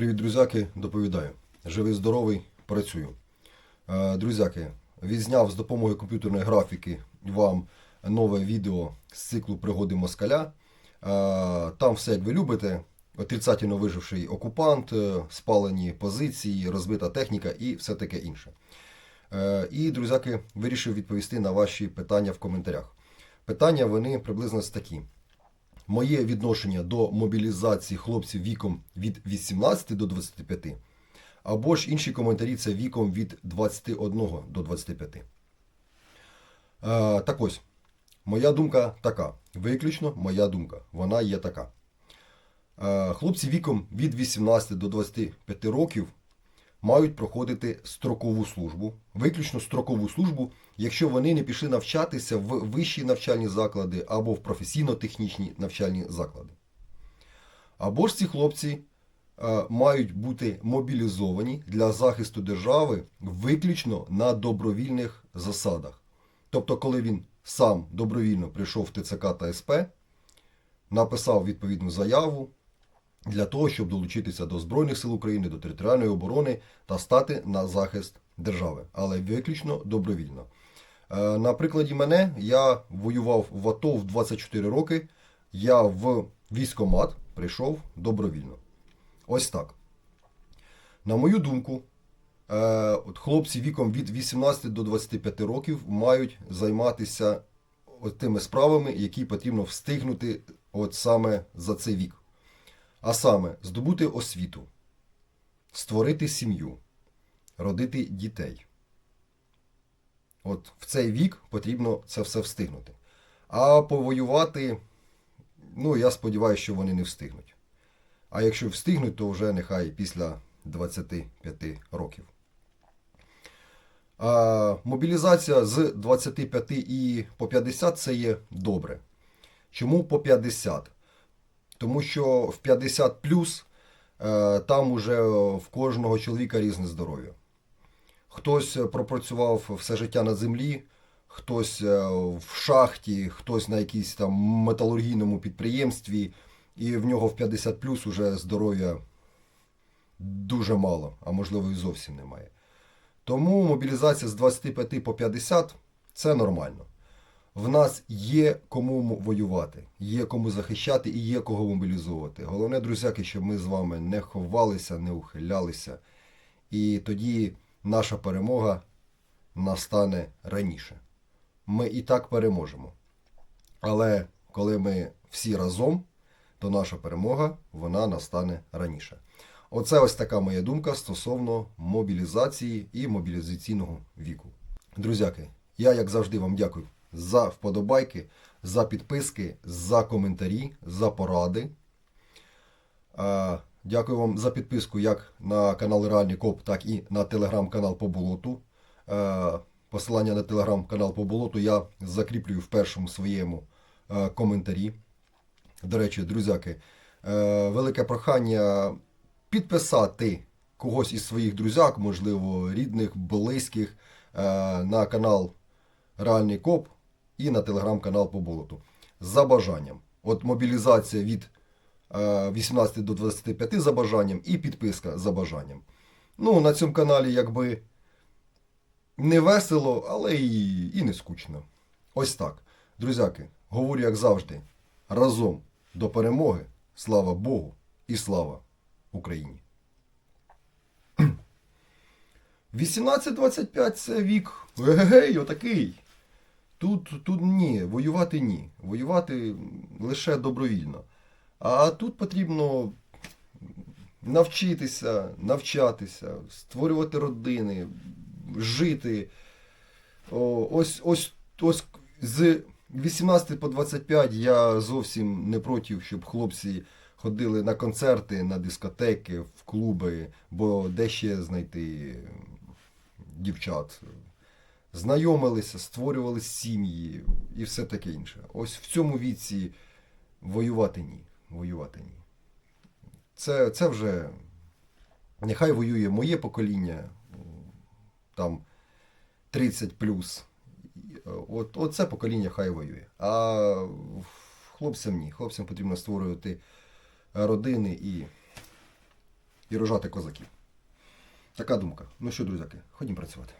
Привіт, друзяки, доповідаю. Живий, здоровий, працюю. Е, Друзяки, відзняв з допомогою комп'ютерної графіки вам нове відео з циклу Пригоди Москаля. Е, Там все як ви любите. Отрицательно виживший окупант, е, спалені позиції, розбита техніка і все таке інше. І, друзяки, вирішив відповісти на ваші питання в коментарях. Питання вони приблизно такі. Моє відношення до мобілізації хлопців віком від 18 до 25, або ж інші коментарі це віком від 21 до 25. Е, так ось, моя думка така. Виключно моя думка. Вона є така. Е, хлопці віком від 18 до 25 років мають проходити строкову службу, виключно строкову службу, якщо вони не пішли навчатися в вищі навчальні заклади або в професійно-технічні навчальні заклади. Або ж ці хлопці е, мають бути мобілізовані для захисту держави виключно на добровільних засадах. Тобто, коли він сам добровільно прийшов в ТЦК та СП, написав відповідну заяву, для того, щоб долучитися до Збройних сил України, до територіальної оборони та стати на захист держави, але виключно добровільно. Е, На прикладі мене я воював в АТО в 24 роки. Я в військомат прийшов добровільно. Ось так. На мою думку, е, хлопці віком від 18 до 25 років мають займатися тими справами, які потрібно встигнути от саме за цей вік. А саме, здобути освіту, створити сім'ю, родити дітей. От в цей вік потрібно це все встигнути. А повоювати, ну, я сподіваюся, що вони не встигнуть. А якщо встигнуть, то вже нехай після 25 років. А, мобілізація з 25 і по 50 це є добре. Чому по 50? Тому що в 50 плюс е, там уже в кожного чоловіка різне здоров'я. Хтось пропрацював все життя на землі, хтось е, в шахті, хтось на якійсь там металургійному підприємстві, і в нього в 50 плюс уже здоров'я дуже мало, а можливо і зовсім немає. Тому мобілізація з 25 по 50 це нормально. В нас є кому воювати, є кому захищати і є кого мобілізовувати. Головне, друзяки, щоб ми з вами не ховалися, не ухилялися. І тоді наша перемога настане раніше. Ми і так переможемо. Але коли ми всі разом, то наша перемога вона настане раніше. Оце ось така моя думка стосовно мобілізації і мобілізаційного віку. Друзяки, я як завжди вам дякую за вподобайки, за підписки, за коментарі, за поради. Е, Дякую вам за підписку як на канал Реальний Коп, так і на телеграм-канал по болоту. Е, Посилання на телеграм-канал по болоту я закріплюю в першому своєму е, коментарі. До речі, друзяки, велике прохання підписати когось із своїх друзяк, можливо, рідних, близьких, на канал Реальний Коп і на телеграм-канал по болоту. За бажанням. От мобілізація від е, 18 до 25 за бажанням і підписка за бажанням. Ну, на цьому каналі якби не весело, але і, і не скучно. Ось так. Друзяки, говорю як завжди, разом до перемоги. Слава Богу і слава Україні. 18-25 це вік. Егегей, отакий. Тут, тут ні, воювати ні. Воювати лише добровільно. А тут потрібно навчитися, навчатися, створювати родини, жити. Ось, ось, ось з 18 по 25 я зовсім не проти, щоб хлопці ходили на концерти, на дискотеки, в клуби, бо де ще знайти дівчат. Знайомилися, створювали сім'ї і все таке інше. Ось в цьому віці воювати ні. Воювати ні. Це, це вже нехай воює моє покоління, там 30 плюс. От, от покоління хай воює. А хлопцям ні. Хлопцям потрібно створювати родини і і рожати козаків. Така думка. Ну що, друзяки, ходімо працювати.